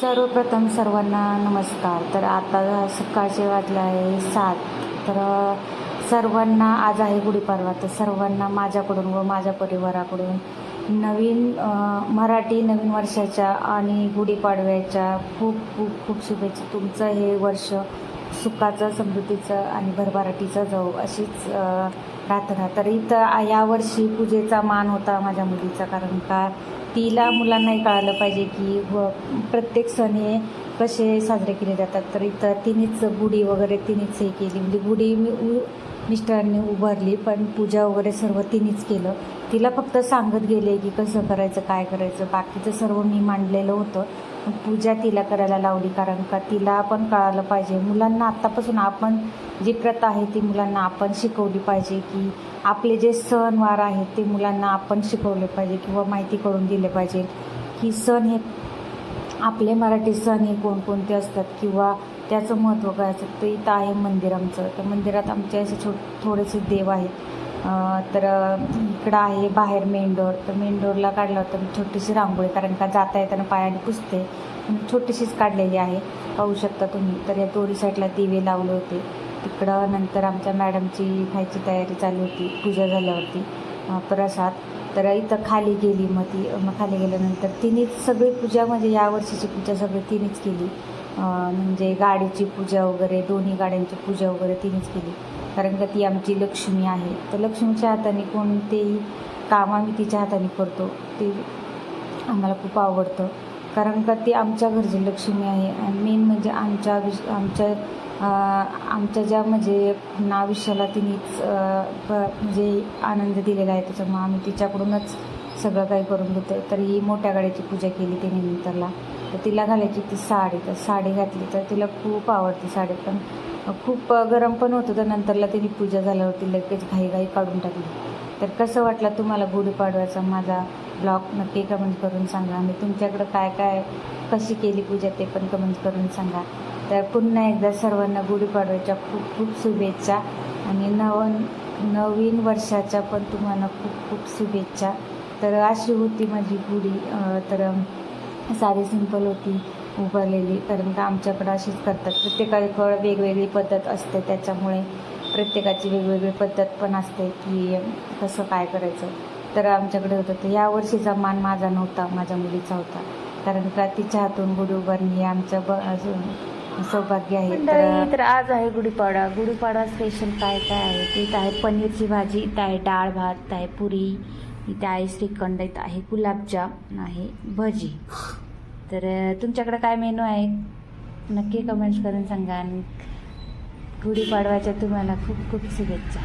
सर्वप्रथम सर्वांना नमस्कार. तर आता सकाळचे वाजले आहे सात. तर सर्वांना आज आहे गुढीपाडवा. तर सर्वांना माझ्याकडून व माझ्या परिवाराकडून नवीन मराठी नवीन वर्षाच्या आणि गुढीपाडव्याच्या खूप खूप खूप शुभेच्छा. तुमचं हे वर्ष सुखाचं समृद्धीचं आणि भरभराटीचं जाऊ अशीच प्रार्थना. तर इथं यावर्षी पूजेचा मान होता माझ्या मुलीचा कारण का? तिला मुलांनाही कळालं पाहिजे की व प्रत्येक सण हे कसे साजरे केले जातात. तर इथं तिनेच गुढी वगैरे तिनेच हे केली. म्हणजे गुढी मी उ मिस्टरांनी उभारली पण पूजा वगैरे सर्व तिनेच केलं. तिला फक्त सांगत गेले की कसं करायचं काय करायचं. बाकीचं सर्व मी मांडलेलं होतं. पूजा तिला करायला लावली कारण का तिला पण कळालं पाहिजे. मुलांना आत्तापासून आपण जी प्रथा आहे ती मुलांना आपण शिकवली पाहिजे की आपले जे सणवार आहेत ते मुलांना आपण शिकवले पाहिजे किंवा माहिती करून दिले पाहिजे की सण हे आपले मराठी सण हे कोणकोणते असतात किंवा त्याचं महत्त्व काय असतं. ते इथं आहे मंदिर आमचं. तर मंदिरात आमचे असे छो थोडेसे देव आहेत. तर इकडं आहे बाहेर मेन तर मेन काढलं होतं मी छोटीशी रांगोळी कारण का जाता येताना पायाने पुसते. छोटीशीच काढलेली आहे. पाहू शकता तुम्ही. तर या दोरी साईडला दिवे लावले होते. तिकडं नंतर आमच्या मॅडमची खायची तयारी चालू होती. पूजा झाल्यावरती प्रसाद. तर इथं खाली गेली मग ती मग खाली गेल्यानंतर तिनेच सगळी पूजा म्हणजे यावर्षीची पूजा सगळी तिनेच केली. म्हणजे गाडीची पूजा वगैरे दोन्ही गाड्यांची पूजा वगैरे तिनेच केली. कारण का ती आमची लक्ष्मी आहे. तर लक्ष्मीच्या हाताने कोणतेही काम आम्ही तिच्या हाताने करतो. ते आम्हाला खूप आवडतं. कारण का ती आमच्या घरची लक्ष्मी आहे. आणि मेन म्हणजे आमच्या विश आमच्या आमच्या ज्या म्हणजे नाविष्याला तिनेच प- म्हणजे आनंद दिलेला आहे. त्याच्यामुळे आम्ही तिच्याकडूनच सगळं काही करून घेतो तर ही मोठ्या गाड्याची पूजा केली तिने नंतरला. तर तिला घालायची ती साडी तर साडी घातली तर तिला खूप आवडते साडी पण. खूप गरम पण होतं तर नंतरला तिने पूजा झाल्यावरती लगेच घाईघाई काढून टाकली. तर कसं वाटलं तुम्हाला गुढीपाडव्याचा माझा ब्लॉग? नक्की कमेंट करून सांगा. आणि तुमच्याकडं काय काय कशी केली पूजा ते पण कमेंट करून सांगा. तर पुन्हा एकदा सर्वांना गुढीपाडव्याच्या खूप खूप शुभेच्छा. आणि नव नवीन वर्षाच्या पण तुम्हाला खूप खूप शुभेच्छा. तर अशी होती माझी गुढी तर साधी सिंपल होती उभारलेली. कारण का आमच्याकडं अशीच करतात. प्रत्येकाकडं वेगवेगळी पद्धत असते. त्याच्यामुळे प्रत्येकाची वेगवेगळी पद्धत पण असते की कसं काय करायचं. तर आमच्याकडे होतं. तर यावर्षीचा मान माझा नव्हता माझ्या मुलीचा होता. कारण का तिच्या हातून गुढी उभारणी हे आमचं ब सौभाग्य आहे. तर आज आहे गुढीपाडा गुढीपाडा स्पेशल काय काय आहे? ते आहे पनीरची भाजी इथं आहे डाळ भात आहे पुरी. इथे आहे श्रीखंड इथं आहे गुलाबजाम आहे भजी. तर तुमच्याकडे काय मेनू आहे? नक्की कमेंट्स करून सांगा आणि गुढीपाडव्याच्या तुम्हाला खूप खूप शुभेच्छा.